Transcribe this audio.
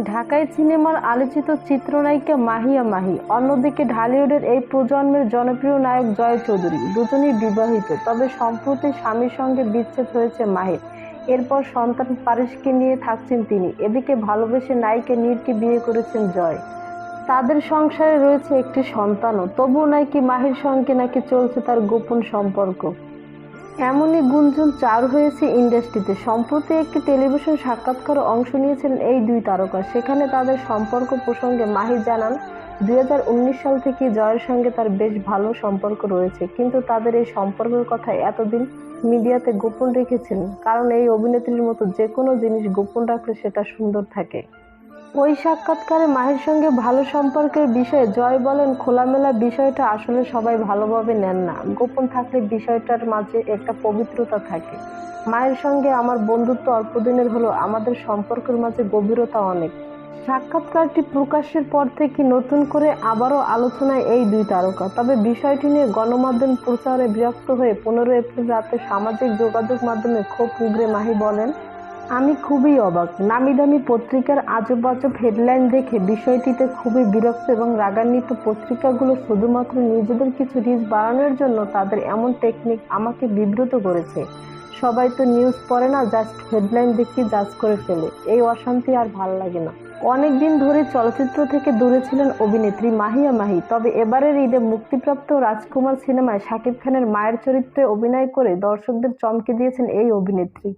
ঢাকাই সিনেমার আলোচিত চিত্রনায়িকা মাহিয়া মাহি, অন্যদিকে ঢালিউডের এই প্রজন্মের জনপ্রিয় নায়ক জয় চৌধুরী, দুজনেই বিবাহিত, তবে সম্প্রতি স্বামীর সঙ্গে বিচ্ছেদ হয়েছে মাহির। এরপর সন্তান পারিসকে নিয়ে থাকছেন তিনি। এদিকে ভালোবেসে নায়িকা নীরকে বিয়ে করেছেন জয়। তাদের সংসারে রয়েছে একটি সন্তানও। তবুও নাকি মাহির সঙ্গে নাকি চলছে তার গোপন সম্পর্ক। এমনই গুঞ্জন চার হয়েছে ইন্ডাস্ট্রিতে। সম্প্রতি একটি টেলিভিশন সাক্ষাৎকারে অংশ নিয়েছিলেন এই দুই তারকা। সেখানে তাদের সম্পর্ক প্রসঙ্গে মাহি জানান, দুই হাজার উনিশ সাল থেকে জয়ের সঙ্গে তার বেশ ভালো সম্পর্ক রয়েছে, কিন্তু তাদের এই সম্পর্কের কথা এতদিন মিডিয়াতে গোপন রেখেছিলেন কারণ এই অভিনেত্রীর মতো যে কোনো জিনিস গোপন রাখলে সেটা সুন্দর থাকে। ওই সাক্ষাৎকারে মায়ের সঙ্গে ভালো সম্পর্কের বিষয়ে জয় বলেন, খোলামেলা বিষয়টা আসলে সবাই ভালোভাবে নেন না। গোপন থাকলে বিষয়টার মাঝে একটা পবিত্রতা থাকে। মায়ের সঙ্গে আমার বন্ধুত্ব অল্প দিনের হলো, আমাদের সম্পর্কের মাঝে গভীরতা অনেক। সাক্ষাৎকারটি প্রকাশের পর থেকে নতুন করে আবারও আলোচনায় এই দুই তারকা। তবে বিষয়টি নিয়ে গণমাধ্যম প্রচারে বিরক্ত হয়ে পনেরো এপ্রিল রাতে সামাজিক যোগাযোগ মাধ্যমে ক্ষোভ উগরে মাহি বলেন আমি খুবই অবাক। নামি দামি পত্রিকার আজব হেডলাইন দেখে বিষয়টিতে খুবই বিরক্ত এবং রাগান্বিত পত্রিকাগুলো শুধুমাত্র নিজেদের কিছু রিচ বাড়ানোর জন্য তাদের এমন টেকনিক আমাকে বিব্রত করেছে। সবাই তো নিউজ পড়ে না, জাস্ট হেডলাইন দেখে জাজ করে ফেলে। এই অশান্তি আর ভালো লাগে না। অনেক দিন ধরে চলচ্চিত্র থেকে দূরে ছিলেন অভিনেত্রী মাহিয়া মাহি, তবে এবারের ঈদে মুক্তিপ্রাপ্ত রাজকুমার সিনেমায় শাকিব খানের মায়ের চরিত্রে অভিনয় করে দর্শকদের চমকে দিয়েছেন এই অভিনেত্রী।